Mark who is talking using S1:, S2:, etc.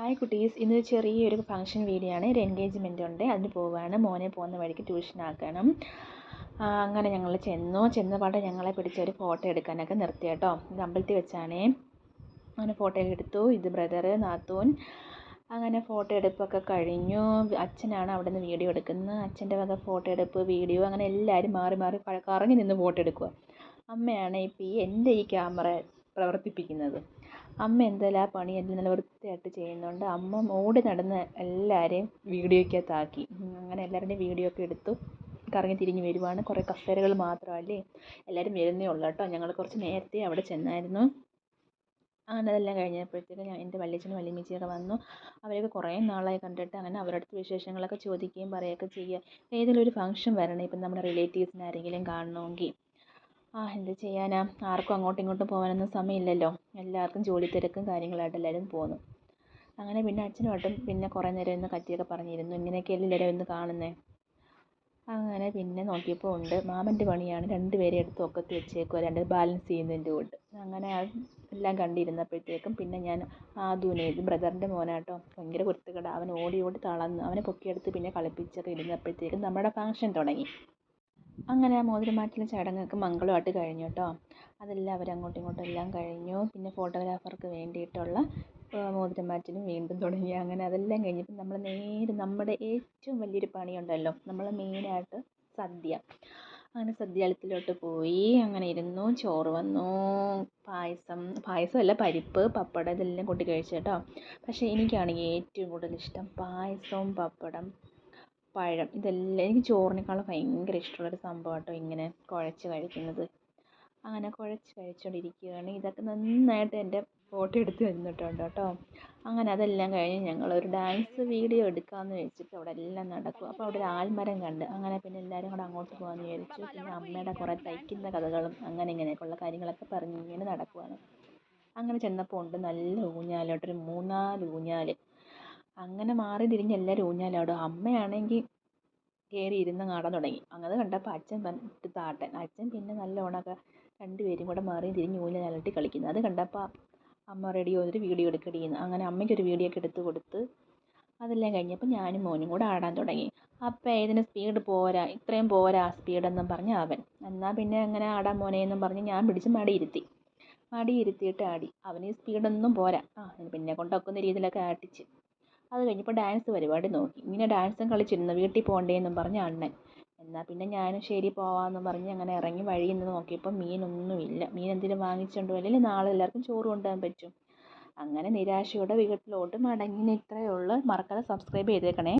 S1: Hi കുട്ടീസ്. ഇന്നൊരു ചെറിയൊരു function video ആണ്. ഒരു എൻഗേജ്മെന്റ് ഉണ്ട്. അതിന് പോവുകയാണ് മോനെ പോകുന്ന വഴിക്ക് ട്യൂഷൻ ആക്കണം. അങ്ങനെ ഞങ്ങൾ ചെന്നു. ചെന്ന പാടെ ഞങ്ങളെ പിടിച്ചൊരു ഫോട്ടോ എടുക്കാനൊക്കെ നിർത്തി കേട്ടോ. ഇത് അമ്പലത്തിൽ വെച്ചാണേ. അങ്ങനെ ഫോട്ടോ എടുത്തു. ഇത് ബ്രദർ നാത്തൂൻ. അങ്ങനെ ഫോട്ടോ എടുപ്പൊക്കെ കഴിഞ്ഞു. അച്ഛനാണ് അവിടെ നിന്ന് വീഡിയോ എടുക്കുന്നത്. അച്ഛന്റെ വക ഫോട്ടോ എടുപ്പ് വീഡിയോ അങ്ങനെ എല്ലാവരും മാറി മാറി കറങ്ങി നിന്ന് ഫോട്ടോ എടുക്കുക അമ്മയാണ് ഇപ്പം ഈ എന്റെ ഈ ക്യാമറ പ്രവർത്തിപ്പിക്കുന്നത്. അമ്മ എന്തെല്ലാം പണി എല്ലാം നല്ല വൃത്തിയായിട്ട് ചെയ്യുന്നുണ്ട്. അമ്മ ഓടി നടന്ന് എല്ലാവരെയും വീഡിയോയ്ക്കകത്താക്കി. അങ്ങനെ എല്ലാവരുടെയും വീഡിയോ ഒക്കെ എടുത്തു. കറങ്ങി തിരിഞ്ഞ് വരുവാണ്. കുറേ കസേരകൾ മാത്രമല്ലേ എല്ലാവരും വരുന്നേ ഉള്ളൂ കേട്ടോ. ഞങ്ങൾ കുറച്ച് നേരത്തെ അവിടെ ചെന്നായിരുന്നു. അങ്ങനെ അതെല്ലാം കഴിഞ്ഞപ്പോഴത്തേക്ക് ഞാൻ എന്റെ വല്യച്ഛനും വല്യമ്മച്ചിയൊക്കെ വന്നു. അവരൊക്കെ കുറേ നാളായി കണ്ടിട്ട് അങ്ങനെ അവരുടെ അടുത്ത് വിശേഷങ്ങളൊക്കെ ചോദിക്കുകയും പറയുകയൊക്കെ ചെയ്യുക. ഏതെങ്കിലും ഒരു ഫംഗ്ഷൻ വരണേ. ഇപ്പം നമ്മുടെ റിലേറ്റീവ്സിനെ ആരെങ്കിലും കാണണമെങ്കിൽ ആ എന്ത് ചെയ്യാനാണ് ആർക്കും അങ്ങോട്ടും ഇങ്ങോട്ടും പോകാനൊന്നും സമയമില്ലല്ലോ. എല്ലാവർക്കും ജോലി തിരക്കും കാര്യങ്ങളായിട്ട് എല്ലാവരും പോന്നു. അങ്ങനെ പിന്നെ അച്ഛനുമായിട്ടും പിന്നെ കുറേ നേരം ഇന്ന് കത്തിയൊക്കെ പറഞ്ഞിരുന്നു. ഇങ്ങനെയൊക്കെയല്ലേ എല്ലാവരും ഇന്ന് കാണുന്നത് അങ്ങനെ പിന്നെ നോക്കിയപ്പോൾ ഉണ്ട്. മാമന്റെ പണിയാണ് രണ്ട് പേരെ എടുത്ത് ഒക്കത്ത് വെച്ചേക്കുക രണ്ട് ബാലൻസ് ചെയ്യുന്നതിന്റെ കൂട്ട് അങ്ങനെ എല്ലാം കണ്ടിരുന്നപ്പോഴത്തേക്കും പിന്നെ ഞാൻ ആദുവിനെ ഇത് ബ്രദറിന്റെ മോനാട്ടോ ഭയങ്കര കുരുത്തുകേടാണ് അവൻ ഓടി ഓടി തളർന്ന് അവനെ പൊക്കിയെടുത്ത് പിന്നെ കളിപ്പിച്ചൊക്കെ ഇരുന്നപ്പോഴത്തേക്കും നമ്മുടെ ഫംഗ്ഷൻ തുടങ്ങി. അങ്ങനെ ആ ചടങ്ങൊക്കെ മംഗളമായിട്ട് കഴിഞ്ഞു കേട്ടോ. അതെല്ലാം അവർ അങ്ങോട്ടും ഇങ്ങോട്ടും എല്ലാം കഴിഞ്ഞു. പിന്നെ ഫോട്ടോഗ്രാഫർക്ക് വേണ്ടിയിട്ടുള്ള മോതിരം വീണ്ടും തുടങ്ങി. അങ്ങനെ അതെല്ലാം കഴിഞ്ഞപ്പോൾ നമ്മൾ നേരെ നമ്മുടെ ഏറ്റവും വലിയൊരു പണിയുണ്ടല്ലോ. നമ്മൾ മെയിനായിട്ട് സദ്യ. അങ്ങനെ സദ്യാലയത്തിലോട്ട് പോയി. അങ്ങനെ ഇരുന്നു ചോറ് വന്നു. പായസം പായസമല്ല പരിപ്പ് പപ്പടം ഇതെല്ലാം കൂട്ടി കഴിച്ചു കേട്ടോ. പക്ഷേ എനിക്കാണെങ്കിൽ ഏറ്റവും കൂടുതൽ ഇഷ്ടം പായസവും പപ്പടം. പഴം ഇതെല്ലാം എനിക്ക് ചോറിനേക്കാളും ഭയങ്കര ഇഷ്ടമുള്ളൊരു സംഭവം കേട്ടോ ഇങ്ങനെ കുഴച്ച് കഴിക്കുന്നത്. അങ്ങനെ കുഴച്ച് കഴിച്ചുകൊണ്ടിരിക്കുകയാണ് ഇതൊക്കെ നന്നായിട്ട് എന്റെ ഫോട്ടോ എടുത്ത് തന്നിട്ടുണ്ട് കേട്ടോ. അങ്ങനെ അതെല്ലാം കഴിഞ്ഞ് ഞങ്ങളൊരു ഡാൻസ് വീഡിയോ എടുക്കാമെന്ന് വെച്ചിട്ട് അവിടെ എല്ലാം നടക്കും. അപ്പോൾ അവിടെ ഒരു ആൽമരം കണ്ട് അങ്ങനെ പിന്നെ എല്ലാവരും കൂടെ അങ്ങോട്ട് പോകാമെന്ന് വിചാരിച്ചു. പിന്നെ അമ്മയുടെ കുറേ തയ്ക്കുന്ന കഥകളും അങ്ങനെ ഇങ്ങനെയൊക്കെയുള്ള കാര്യങ്ങളൊക്കെ പറഞ്ഞ് ഇങ്ങനെ നടക്കുവാണ്. അങ്ങനെ ചെന്നപ്പോൾ ഉണ്ട് നല്ല ഊഞ്ഞാലോട്ടൊരു മൂന്നാൽ ഊഞ്ഞാൽ അങ്ങനെ മാറി തിരിഞ്ഞ് എല്ലാവരും ഊഞ്ഞാലാടും. അമ്മയാണെങ്കിൽ കയറി ഇരുന്ന് ആടാൻ തുടങ്ങി. അങ്ങനെ കണ്ടപ്പോൾ അച്ഛൻ വന്നിട്ട് താട്ടൻ. അച്ഛൻ പിന്നെ നല്ലോണമൊക്കെ രണ്ട് രണ്ടുപേരും കൂടെ മാറി തിരിഞ്ഞ് ഊഞ്ഞാലാട്ടി കളിക്കുന്നു. അത് കണ്ടപ്പോൾ അമ്മ റെഡി ഒരു വീഡിയോ എടുക്കടി എന്ന് അങ്ങനെ അമ്മയ്ക്കൊരു വീഡിയോ ഒക്കെ എടുത്ത് കൊടുത്ത് അതെല്ലാം കഴിഞ്ഞപ്പോൾ ഞാനും മോനും കൂടെ ആടാൻ തുടങ്ങി. അപ്പം ഇതിന് സ്പീഡ് പോരാ? ഇത്രയും പോരാ സ്പീഡെന്നും പറഞ്ഞ് അവൻ. എന്നാൽ പിന്നെ അങ്ങനെ ആടാൻ മോനെ എന്നും പറഞ്ഞ് ഞാൻ പിടിച്ച് മടിയിരുത്തി. മടിയിരുത്തിയിട്ട് ആടി. അവന് സ്പീഡൊന്നും പോരാ. ആ പിന്നെ കൊണ്ടൊക്കുന്ന രീതിയിലൊക്കെ ആട്ടിച്ച്. അത് കഴിഞ്ഞപ്പോൾ ഡാൻസ് പരിപാടി നോക്കി. ഇങ്ങനെ ഡാൻസും കളിച്ചിരുന്നു. വീട്ടിൽ പോകണ്ടേന്നും പറഞ്ഞ് അണ്ണൻ. എന്നാൽ പിന്നെ ഞാനും ശരി പോവാമെന്നും പറഞ്ഞ് അങ്ങനെ ഇറങ്ങി വഴിയിൽ നിന്ന് നോക്കിയപ്പോൾ മീനൊന്നുമില്ല. മീൻ എന്തെങ്കിലും വാങ്ങിച്ചുകൊണ്ട് അല്ലെങ്കിൽ നാളെ എല്ലാവർക്കും ചോറ് കൊണ്ടുപോകാൻ പറ്റും. അങ്ങനെ നിരാശയോടെ വീട്ടിലോട്ട് മടങ്ങി ഇത്രയേ ഉള്ളൂ. മറക്കാതെ സബ്സ്ക്രൈബ് ചെയ്തേക്കണേ.